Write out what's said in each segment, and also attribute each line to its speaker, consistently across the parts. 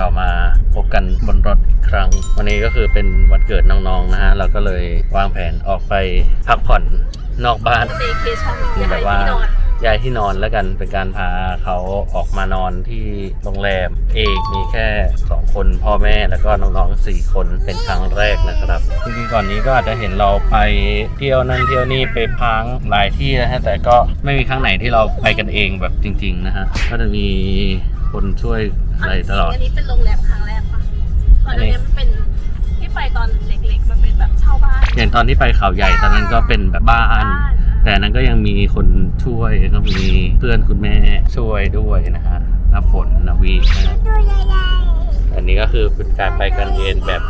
Speaker 1: เรามาพบกันบนรถอีกครั้ง วันนี้ก็คือเป็นวันเกิดน้องๆนะฮะ เราก็เลยวางแผนออกไปพักผ่อนนอกบ้าน
Speaker 2: สเตย์เคชั่น
Speaker 1: คือแบบว่า
Speaker 2: ที่นอน
Speaker 1: ย้ายที่นอนแล้วกันเป็นการพาเขาออกมานอนที่โรงแรมเองมีแค่ 2 คนพ่อแม่แล้วก็น้องๆ4คนเป็นครั้งแรกนะครับจริงๆก่อนนี้ก็อาจจะเห็นเราไปเที่ยวนั่นเที่ยวนี่ไปพังหลายที่นะฮะแต่ก็ไม่มีครั้งไหนที่เราไปกันเองแบบจริง ๆ นะฮะก็จะมี คนช่วยอะไรตลอด
Speaker 2: อันนี้เป็นโรงแรมครั้งแรกปะก่อนหน้านี้มันเป็นที่ไปตอนเล็กๆ มันเป็นแบบเช่าบ้าน
Speaker 1: อย่างตอนที่ไปเขาใหญ่ตอนนั้นก็เป็นแบบบ้าน แต่อันนั้นก็ยังมีคนช่วยก็มีเพื่อนคุณแม่ช่วยด้วยนะฮะน้ำฝนนาวีนะฮะอันนี้ก็คือเป็นการไปกันเองแบบ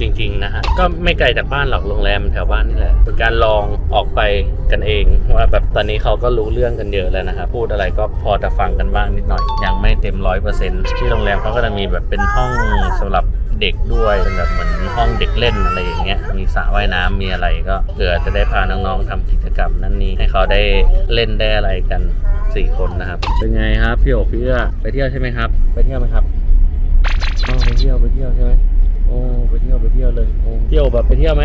Speaker 1: จริง ๆ นะฮะ ก็ไม่ไกลจากบ้านหรอกโรงแรมแถวบ้านนี่แหละเป็นการลองออกไปกันเอง ว่าแบบตอนนี้เขาก็รู้เรื่องกันเยอะแล้วนะครับพูดอะไรก็พอจะฟังกันบ้างนิดหน่อย ยังไม่เต็มร้อยเปอร์เซ็นต์ที่โรงแรมเขาก็จะมีแบบเป็นห้องสำหรับเด็กด้วยเป็นแบบเหมือนห้องเด็กเล่นอะไรอย่างเงี้ยมีสระว่ายน้ำมีอะไรก็เผื่อจะได้พาน้องๆทำกิจกรรมนั่นนี่ให้เขาได้เล่นได้อะไรกันสี่คนนะครับ เป็นไงครับพี่โอกพี่เอื้อไปเที่ยวใช่ไหมครับ ไปเที่ยวไหมครับอ๋อไปเที่ยวไปเที่ยวใช่ไหม โอ้ไปเที่ยวไปเที่ยวเลยโอ้พี่โอแบบไปเที่ยวไหม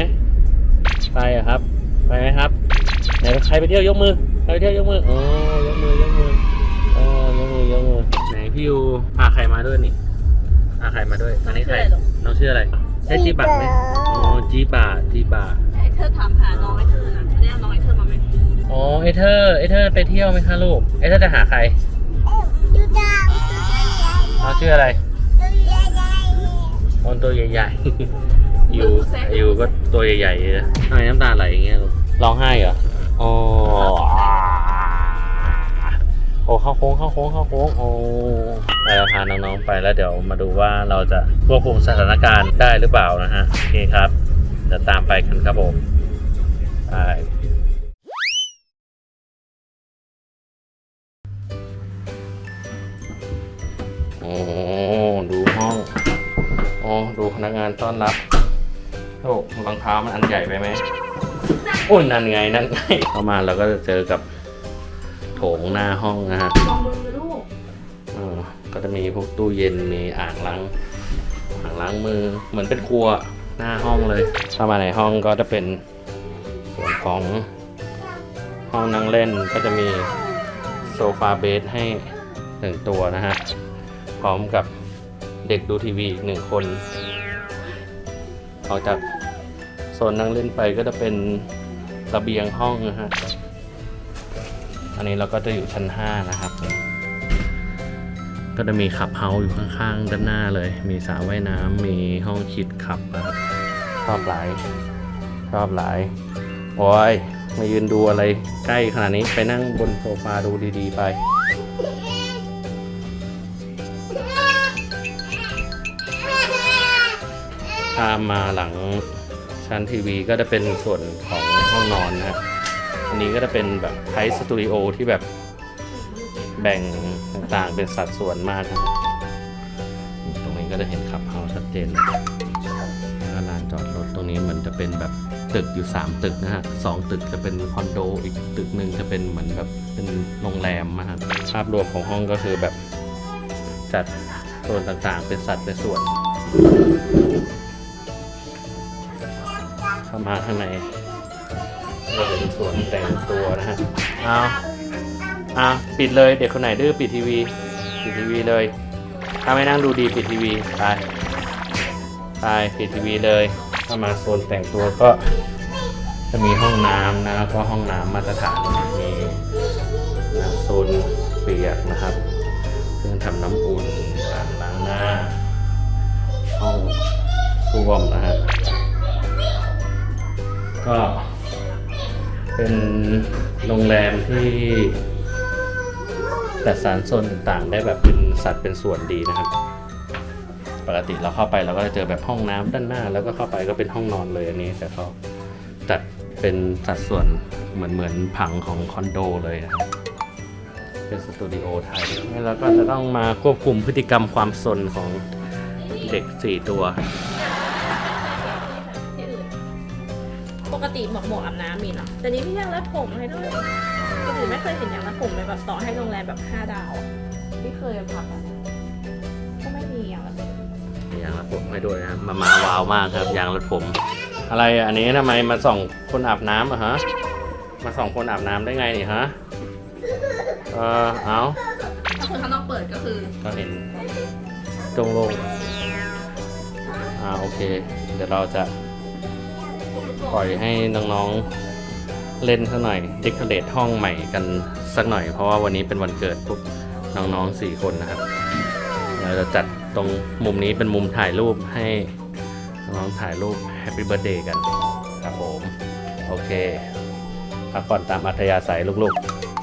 Speaker 1: ไปอะครับ ไปไหมครับไหนใครไปเที่ยวยกมือใครไปเที่ยวยกมือโอ้ยกมือยกมืออ๋อยกมือยกมือไหนพี่ยูพาใครมาด้วยนี่พาใครมาด้วยอันนี้ใครน้องชื่ออะไรใช่จีบัตไหมอ๋อจีบาจีบา
Speaker 2: ไอ้เธอถามหาน้องไอ้เธอนะไม่ได้เอาน้องไอ้เธอมาไหม
Speaker 1: อ๋อไอเธอไอเธอไปเที่ยวไหมคะลูกไอเธอจะหาใครน้องชื่ออะไร คนตัวใหญ่ๆ อยู่อยู่ก็ตัวใหญ่ๆนะทำไมน้ำตาไหลอย่างเงี้ยลูกร้องไห้เหรอโอ๋อโอ้เข้าโค้งเข้าโค้งเข้าโค้งโอ้ไปแล้วพาน้องๆไปแล้วเดี๋ยวมาดูว่าเราจะควบคุมสถานการณ์ได้หรือเปล่านะฮะโอเคครับเดี๋ยวตามไปกันครับผมไป นักงานต้อนรับโอ้รองเท้ามันอันใหญ่ไปไหมโอ้ยนั่นไงนั่นไงเข้ามาเราก็จะเจอกับโถงหน้าห้องนะฮะ
Speaker 2: ลองมือลูก
Speaker 1: เออก็จะมีพวกตู้เย็นมีอ่างล้างอ่างล้างมือเหมือนเป็นครัวหน้าห้องเลยเข้ามาในห้องก็จะเป็นส่วนของห้องนั่งเล่นก็จะมีโซฟาเบสให้หนึ่งตัวนะฮะ พร้อมกับเด็กดูทีวีอีกหนึ่งคน ออกจากโซนนั่งเล่นไปก็จะเป็นระเบียงห้องนะฮะ อันนี้เราก็จะอยู่ชั้น 5 นะครับ ก็จะมีขับเฮาอยู่ข้างๆ ด้านหน้าเลย มีสระว่ายน้ำ มีห้องคิดขับนะครับชอบหลาย ชอบหลาย โอ้ย มายืนดูอะไรใกล้ขนาดนี้ ไปนั่งบนโซฟาดูดีๆไป ถ้ามาหลังชั้นทีวีก็จะเป็นส่วนของห้องนอนนะฮะอันนี้ก็จะเป็นแบบไทสตูดิโอที่แบบแบ่งต่างๆเป็นสัดส่วนมากนะครับตรงนี้ก็จะเห็นขับเฮาส์ชัดเจนลยแล้วลานจอดรถตรงนี้เหมือนจะเป็นแบบตึกอยู่ 3 ตึกนะฮะสองตึกจะเป็นคอนโด อีกตึกหนึ่งจะเป็นเหมือนแบบเป็นโรงแรมนะฮะภาพรวมของห้องก็คือแบบจัดโซนต่างๆ เป็นสัดเป็นส่วน เข้ามาข้างในก็เป็นส่วนแต่งตัวนะฮะเอาเอาปิดเลยเด็กคนไหนดื้อปิดทีวีปิดทีวีเลย ถ้าไม่นั่งดูดีปิดทีวีไปไปปิดทีวีเลยเข้ามาโซนแต่งตัวก็จะมีห้องน้ำนะแล้วก็ห้องน้ำมาตรฐานมีนะโซนเปียกนะครับเครื่องทำน้ำอุ่นอ่างล้างหน้าห้องส้วมนะฮะ ก็เป็นโรงแรมที่จัดสรรโซนต่างๆ ได้แบบเป็นสัดเป็นส่วนดีนะครับ ปกติเราเข้าไปเราก็จะเจอแบบห้องน้ำด้านหน้า แล้วก็เข้าไปก็เป็นห้องนอนเลยอันนี้แต่เขาจัดเป็นสัดส่วนเหมือนเหมือนผังของคอนโดเลยนะครับเป็นสตูดิโอไทยแล้วก็จะต้องมาควบคุมพฤติกรรมความสนของเด็กสี่ตัว
Speaker 2: ติหมวกหมวกอาบน้ำมีเนาะแต่นี้พี่ยังรัดผมให้ด้วยคนอื่นไม่เคยเห็นอย่างรัดผมเลยแบบต่อให้โรงแรมแบบห้าดาวอะที่เคยพักอะก็ไม่มีอย่างรัดผม
Speaker 1: ผมให้ด้วยนะครับมามาวาวมากครับยางรัดผม อะไรอะอันนี้ทำไมมาส่องคนอาบน้ำอะฮะมาส่องคนอาบน้ำได้ไงนี่ฮะเออเอา
Speaker 2: ถ้าคนข้างนอกเปิดก็คือ
Speaker 1: ก็เห็นโล่งๆอ่าโอเค เดี๋ยวเราจะ ปล่อยให้น้องๆเล่นสักหน่อยเดคอเรทห้องใหม่กันสักหน่อย เพราะว่าวันนี้เป็นวันเกิดพวกน้องๆสี่คนนะครับ เราจะจัดตรงมุมนี้เป็นมุมถ่ายรูปให้น้องๆถ่ายรูปแฮปปี้เบิร์ดเดย์กันครับผมโอเคพักผ่อนตามอัธยาศัยลูก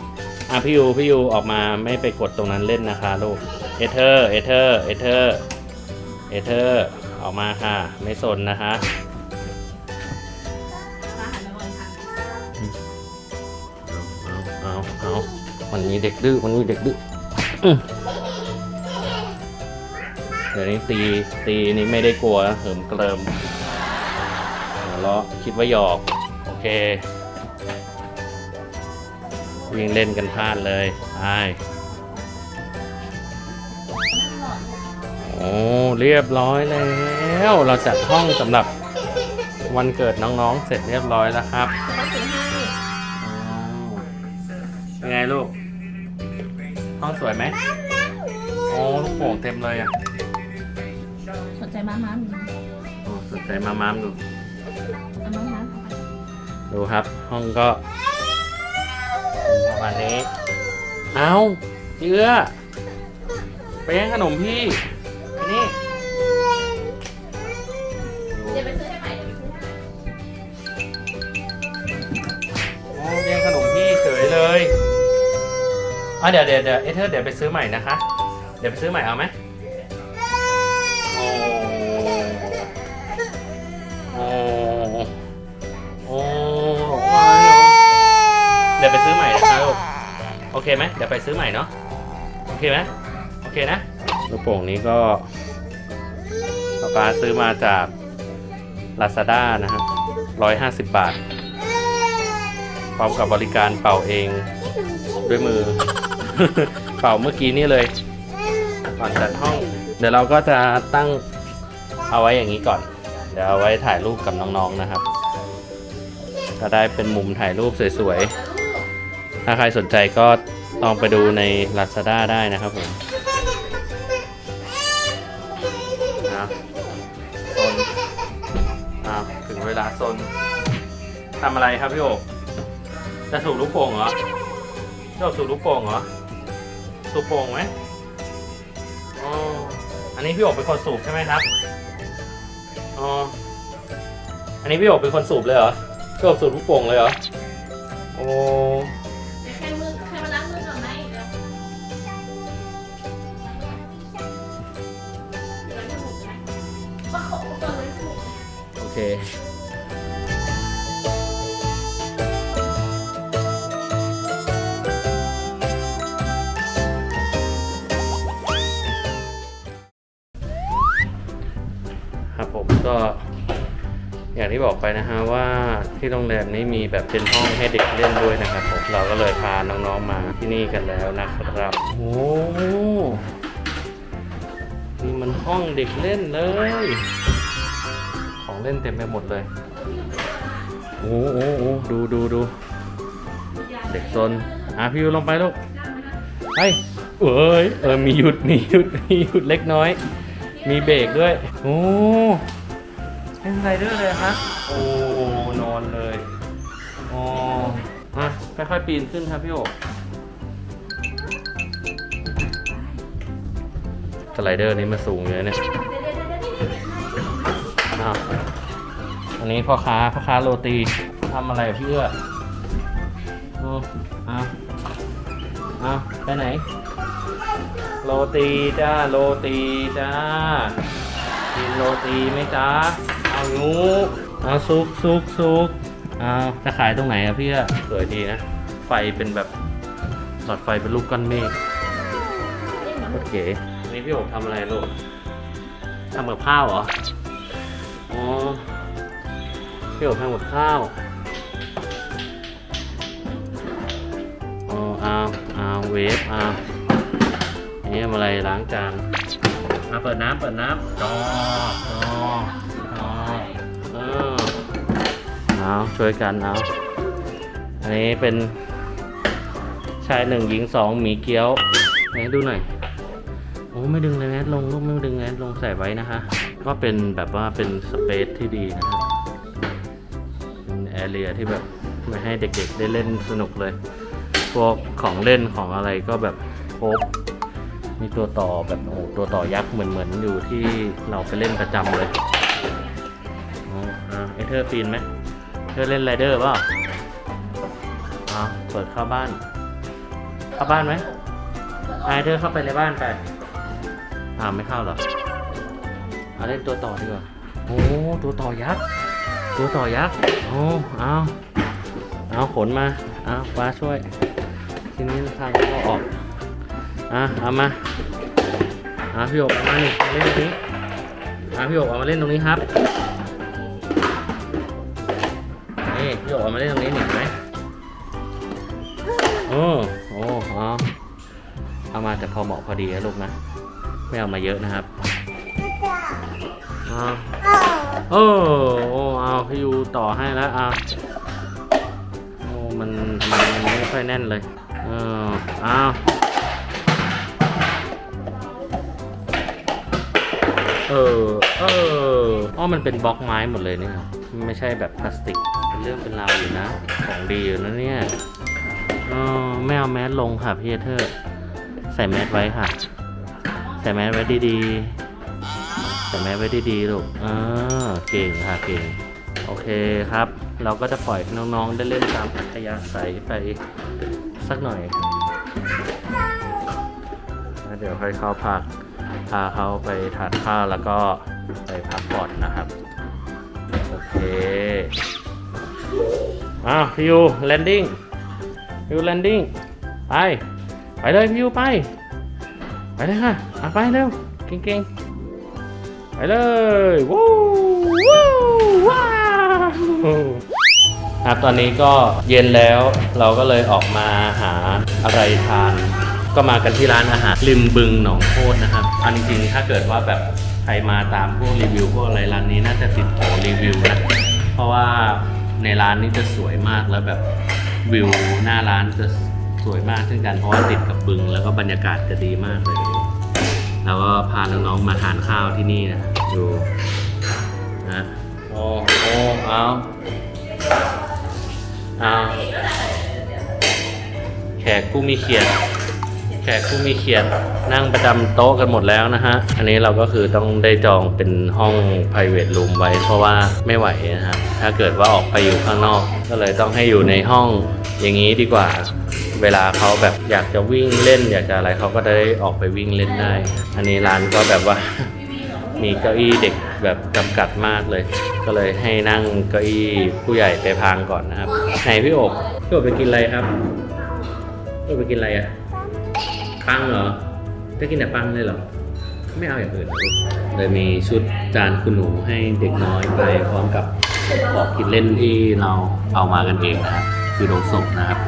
Speaker 1: ๆอะพี่ยูพี่ยูออกมาไม่ไปกดตรงนั้นเล่นนะคะลูกเอเธอร์เอเธอร์เอเธอร์เอเธอร์ออกมาค่ะ ไม่สนนะคะ เอาเอาเอามันมีเด็กดื้อมันมีเด็กดื้ออื้อเดี๋ยวนี้ตีตีนี่ไม่ได้กลัวเหิมเกริมหัวเราะคิดว่าหยอก โอเค วิ่งเล่นกันพลาดเลยไปโอ้เรียบร้อยแล้ว เราจัดห้องสำหรับวันเกิดน้องๆ เสร็จเรียบร้อยแล้วครับ ไงลูก ห้องสวยไหมโอ้ลูกโป่งเต็มเลยอะ
Speaker 2: สนใจม้าม้ามีไหม
Speaker 1: โอ้สนใจมามามดู
Speaker 2: เอาม้าม้าเข้าไป
Speaker 1: ดูครับ ห้องก็ประมาณนี้ เอาเชื้อไปแย่งขนมพี่ไอ้นี่
Speaker 2: อะ
Speaker 1: เดี๋ยวเดี๋ยวเดี๋ยวเอเธอร์เดี๋ยวไปซื้อใหม่นะคะ เดี๋ยวไปซื้อใหม่เอาไหมโอ้โอ้โอ้ร้องไห้เดี๋ยวไปซื้อใหม่นะคะลูกโอเคไหมเดี๋ยวไปซื้อใหม่เนาะโอเคไหมโอเคนะลูกโป่งนี้ก็ป๊าป๊าซื้อมาจาก Lazada นะครับ150บาท พร้อมกับบริการเป่าเองด้วยมือ เป่าเมื่อกี้นี่เลยก่อนจัดห้อง เดี๋ยวเราก็จะตั้งเอาไว้อย่างนี้ก่อน เดี๋ยวเอาไว้ถ่ายรูปกับน้องๆนะครับ ก็ได้เป็นมุมถ่ายรูปสวยๆ ถ้าใครสนใจก็ลองไปดูใน Lazada ได้นะครับผมนะโซนอ่าถึงเวลาโซนทำอะไรครับพี่โอบจะสูบลูกโป่งเหรอพี่โอบสูบลูกโป่งเหรอ สูบโป่งไหมอ๋ออันนี้พี่โอบเป็นคนสูบใช่ไหมครับอ๋ออันนี้พี่โอบเป็นคนสูบเลยเหรอพี่โอบสูบลูกโป่งเลยเหรอโอ้
Speaker 2: ไป
Speaker 1: นะฮะว่าที่โรงแรมนี้มีแบบเป็นห้องให้เด็กเล่นด้วยนะครับผมเราก็เลยพาน้องๆมาที่นี่กันแล้วนะครับโอ้นี่มันห้องเด็กเล่นเลย ของเล่นเต็มไปหมดเลยโอ้โอ้โอ้ดูดูดูเด็กซนอะพี่ยูลงไปลูกไปเอ้ยเออมีหยุดมีหยุดมีหยุดเล็กน้อย มีเบรกด้วยโอ้ เป็นไรเดอร์เลยฮะโอ้นอนเลยอ๋ออะค่อยๆปีนขึ้นครับพี่โอสไลเดอร์นี้มาสูงเลยเนี่ยอ้าวอันนี้พ่อค้าพ่อค้าโรตีทำอะไรพี่เอื้อโอ้อ้าอ้าไปไหน โรตีจ้า โรตีจ้า กินโรตีไหมจ้า เอาหนูเอาซุกซุกซุกเอาจะขายตรงไหนอะพี่อะสวยดีนะ ไฟเป็นแบบหลอดไฟเป็นรูปก้อนเมฆโอเคอันนี้พี่โอบทำอะไรลูกทำกับข้าวเหรอ อ๋อ พี่โอบทำกับข้าว อ๋อเอาเอาเวฟเอานี่ทำอะไรล้างจานมาเปิดน้ำเปิดน้ำจอจอจอ เอาช่วยกันเอาอันนี้เป็นชายหนึ่งหญิงสองหมีเกี๊ยวไหนดูหน่อยโอ้ไม่ดึงเลยแมสลงลูกไม่ดึงแมสลงใส่ไว้นะคะ ก็เป็นแบบว่าเป็นสเปซที่ดีนะครับเป็นแอเรียที่แบบไม่ให้เด็กๆได้เล่นสนุกเลย พวกของเล่นของอะไรก็แบบครบมีตัวต่อแบบโอ้ตัวต่อยักษ์เหมือนเหมือนอยู่ที่เราไปเล่นประจำเลยอ๋ออ่าไอเธอร์ปีนไหม เธอเล่นไรเดอร์เปล่าอ่าเปิดเข้าบ้าน เข้าบ้านไหมไอเธอเข้าไปในบ้านไป อ่าไม่เข้าหรอเอาเล่นตัวต่อดีกว่า โอ้ตัวต่อยักษ์ ตัวต่อยักษ์ โอ้เอาเอาขนมา เอาฟ้าช่วย ทีนี้ทางก็ออก อะเอามาอะพี่โอบเอามานี่เล่นตรงนี้อะพี่โอบเอามาเล่นตรงนี้ครับ นี่พี่โอบเอามาเล่นตรงนี้เห็นไหมโอ้โอ้เอาเอามาแต่พอเหมาะพอดีนะลูกนะ ไม่เอามาเยอะนะครับเอาโอ้โอ้เอาพี่ยูต่อให้แล้วเอาโอ้มันมันมันไม่ค่อยแน่นเลยเออเอาเออ เอออ๋อมันเป็นบล็อกไม้หมดเลยเนี่ยมัน ไม่ใช่แบบพลาสติก เป็นเรื่องเป็นราวอยู่นะ ของดีอยู่นะเนี่ยออไม่เอาแมสลงค่ะพี่เธอร์ใส่แมสไว้ค่ะ ใส่แมสไว้ดีๆ ใส่แมสไว้ดีๆลูกเออเก่งค่ะเก่ง โอเคครับ เราก็จะปล่อยให้น้องๆ ได้เล่นตามอัธยาศัยไปสักหน่อยแล้วเดี๋ยวค่อยเข้าพักพาเขาไปทานข้าวแล้วก็ไปพักผ่อนนะครับ เคอ้าวพี่ยูแลนดิ้งพี่ยูแลนดิ้งไป ไปเลยพี่ยูไป ไปเลยค่ะอะไปเร็วเก่งๆ ไปเลยวู้วู้ว้าวครับตอนนี้ก็เย็นแล้วเราก็เลยออกมาหาอะไรทาน ก็มากันที่ร้านอาหารริมบึงหนองโคตรนะครับอันจริงๆถ้าเกิดว่าแบบ ใครมาตามพวกรีวิวพวกอะไรร้านนี้น่าจะติดโผรีวิวนะ เพราะว่าในร้านนี้จะสวยมากแล้วแบบวิวหน้าร้านจะสวยมากเช่นกันเพราะว่าติดกับบึง แล้วก็บรรยากาศจะดีมากเลยแล้วก็พาน้องๆมาทานข้าวที่นี่นะดูนะโอ้โอ้เอาเอาแขกผู้มีเขียรติ แขกผู้มีเขียรตินั่งประจำโต๊ะกันหมดแล้วนะฮะ อันนี้เราก็คือต้องได้จองเป็นห้อง private room ไว้เพราะว่าไม่ไหวนะฮะ ถ้าเกิดว่าออกไปอยู่ข้างนอก ก็เลยต้องให้อยู่ในห้องอย่างนี้ดีกว่า เวลาเขาแบบอยากจะวิ่งเล่น อยากจะอะไรเขาก็ได้ออกไปวิ่งเล่นได้ อันนี้ร้านก็แบบว่า มีเก้าอี้เด็กแบบจำกัดมากเลย ก็เลยให้นั่งเก้าอี้ผู้ใหญ่ไปพางก่อนนะครับไหนพี่โอบพี่โอบไปกินอะไรครับพี่โอบไปกินอะไรอะ ปังเหรอจะกินแต่ปังเลยเหรอ ไม่เอาอย่างอื่นเหรอลูกเลยมีชุดจานคุณหนูให้เด็กน้อยไปพร้อมกับของกินเล่นที่เราเอามากันเองนะครับคือโดศพนะครับ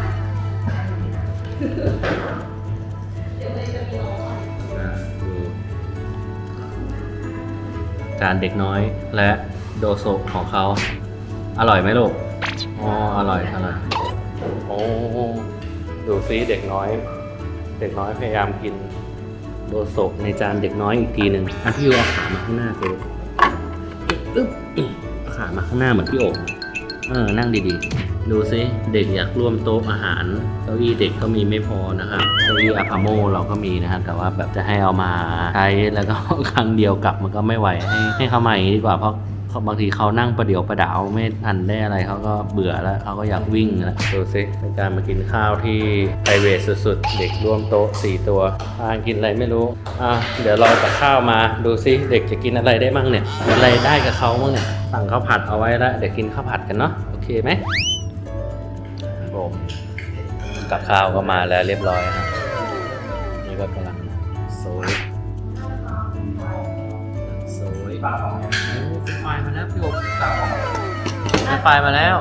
Speaker 1: อ่าดูจานเด็กน้อยและโดโซของเขา อร่อยไหมลูก อ๋อ อร่อย อร่อย โอ้ ดูซิเด็กน้อย เด็กน้อยพยายามกินโดโซะในจานเด็กน้อยอีกทีหนึ่งอะพี่ยูเอาขามาข้างหน้าสิลูกอึ๊บเอาขามาข้างหน้าเหมือนพี่โอบเออนั่งดีๆ ดูซิเด็กอยากร่วมโต๊ะอาหารเก้าอี้เด็กก็มีไม่พอนะครับเก้าอี้อาพาโมเราก็มีนะครับแต่ว่าแบบจะให้เอามาใช้แล้วก็ครั้งเดียวกลับมันก็ไม่ไหวให้ให้เขาใหม่ดีกว่าเพราะ เขาบางทีเขานั่งประเดี๋ยวประดาวไม่ทันได้อะไรเขาก็เบื่อแล้วเขาก็อยากวิ่งแล้วดูซิเป็นการมากินข้าวที่ไพรเวทสุดๆ เด็กร่วมโต๊ะสี่ตัวทานกินอะไรไม่รู้อะเดี๋ยวรอกับข้าวมาดูซิเด็กจะกินอะไรได้มั่งเนี่ยอะไรได้กับเขาบ้างเนี่ยสั่งข้าวผัดเอาไว้แล้วเดี๋ยวกินข้าวผัดกันเนาะโอเคไหมผมกับข้าวก็มาแล้วเรียบร้อยครับนี่ก็กำลังโซยโซย ไฟมาแล้ว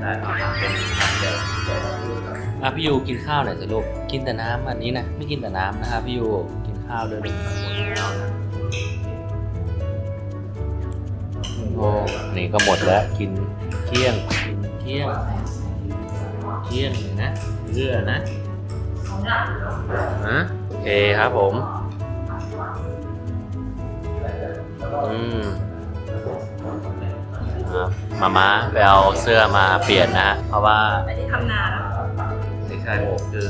Speaker 1: ได้เป็นอะพี่ยูกินข้าวหน่อยสิลูกกินแต่น้ำอันนี้นะไม่กินแต่น้ำนะครับพี่ยูกินข้าวด้วยหนึ่งหมดแล้วนะโอ้นี่ก็หมดแล้วกินเที่ยงกินเที่ยงเที่ยงเลยนะเลือนะฮะโอเคครับผมอืม มาม่าไปเอาเสื้อมาเปลี่ยนนะ เพราะว่า
Speaker 2: ไม่ได้ทำนา
Speaker 1: ไม่ใช่คือ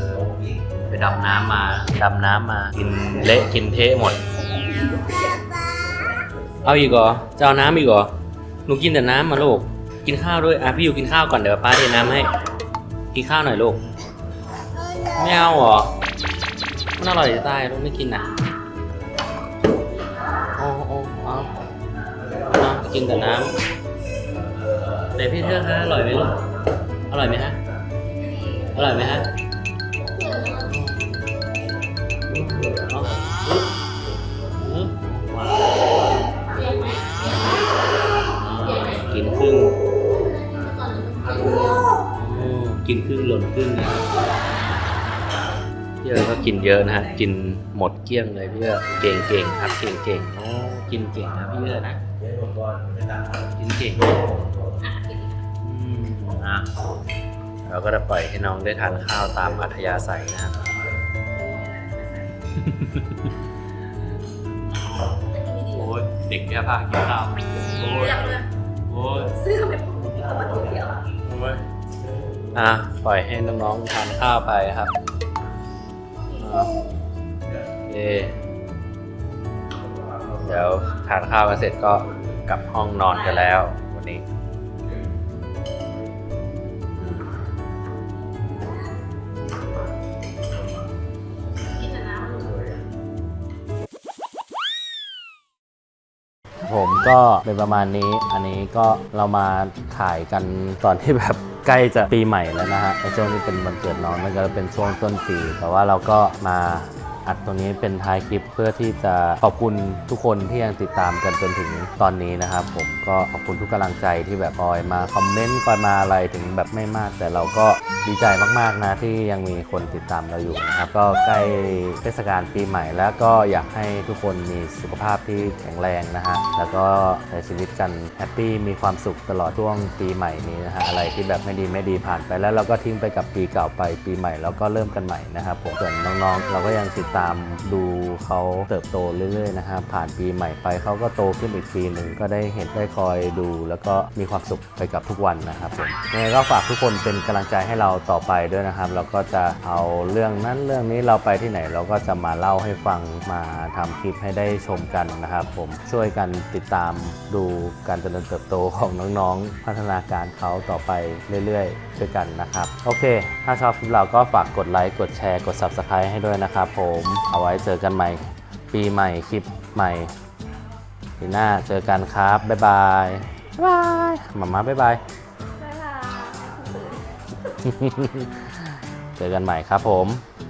Speaker 1: ไปดำน้ำมาดำน้ำมากินเละกินเทะหมด เอาอีกเหรอจะเอาน้ำอีกเหรอหนูกินแต่น้ำมาลูกกินข้าวด้วยอะพี่อยู่กินข้าวก่อนเดี๋ยวป้าเทน้ำให้กินข้าวหน่อยลูกไม่เอาเหรอมันอร่อยจะตายลูกไม่กินอะโอ้โอ้เอาเอากินแต่น้ำ ไหนพี่เธอคะอร่อยไหมลูกอร่อยไหมฮะอร่อยไหมฮะเอาอืมว้าวกินครึ่งอืมกินครึ่งหล่นครึ่งนะครับ พี่เอ๋ก็กินเยอะนะฮะกินหมดเกลี้ยงเลยพี่เอ๋เก่งเก่งๆครับเก่งเก่งๆโอ้กินเก่งนะพี่เอ๋นะกินเก่งอืมอะเราก็จะปล่อยให้น้องได้ทานข้าวตามอัธยาศัยนะครับโอ้ยเด็กแก้ผ้ากินข้าวโอ้ย
Speaker 2: อยากเลย
Speaker 1: โอ้ย
Speaker 2: ซื้อไปผมเอามาตัวเดียว
Speaker 1: โอ้ยอะปล่อยให้น้องๆทานข้าวไปครับอะโอ เคเดี๋ยวทานข้าวกันเสร็จก็กลับห้องนอนกันแล้ววันนี้ ผมก็เป็นประมาณนี้ อันนี้ก็เรามาถ่ายกันตอนที่แบบ ใกล้จะปีใหม่แล้วนะฮะในช่วงนี้เป็นวันเกิดน้องมันก็เป็นช่วงต้นปี แต่ว่าเราก็มา อัดตรงนี้เป็นท้ายคลิปเพื่อที่จะขอบคุณทุกคนที่ยังติดตามกันจนถึงตอนนี้นะครับผมก็ขอบคุณทุกกำลังใจที่แบบคอยมาคอมเมนต์คอยมาอะไรถึงแบบไม่มาก แต่เราก็ดีใจมากๆนะที่ยังมีคนติดตามเราอยู่นะครับก็ใกล้เทศกาลปีใหม่ แล้วก็อยากให้ทุกคนมีสุขภาพที่แข็งแรงนะฮะแล้วก็ใช้ชีวิตกันแฮปปี้มีความสุขตลอดช่วงปีใหม่นี้นะฮะอะไรที่แบบไม่ดีไม่ดีผ่านไปแล้วเราก็ทิ้งไปกับปีเก่าไปปีใหม่แล้วก็เริ่มกันใหม่นะครับผมส่วนน้องๆ เราก็ยังติดตามดูเขาเติบโตเรื่อยๆนะครับผ่านปีใหม่ไปเขาก็โตขึ้นอีกปีหนึ่งก็ได้เห็นได้คอยดู แล้วก็มีความสุขไปกับทุกวันนะครับผมยังไงก็ฝากทุกคนเป็นกำลังใจให้เราต่อไปด้วยนะครับ เราก็จะเอาเรื่องนั้นเรื่องนี้เราไปที่ไหนเราก็จะมาเล่าให้ฟังมาทำคลิปให้ได้ชมกันนะครับผมช่วยกันติดตามดูการเจริญเติบโตของน้องๆ พัฒนาการเขาต่อไปเรื่อยๆด้วยกันนะครับ โอเค ถ้าชอบคลิปเราก็ฝากกดไลค์กดแชร์กด Subscribe ให้ด้วยนะครับผมเอาไว้เจอกันใหม่ ปีใหม่คลิปใหม่ปีหน้าเจอกันครับ บ๊ายบายบ๊ายบายมาม่าบ๊ายบาย
Speaker 2: ใช่ค่ะ
Speaker 1: เจอกันใหม่ครับผม
Speaker 2: บ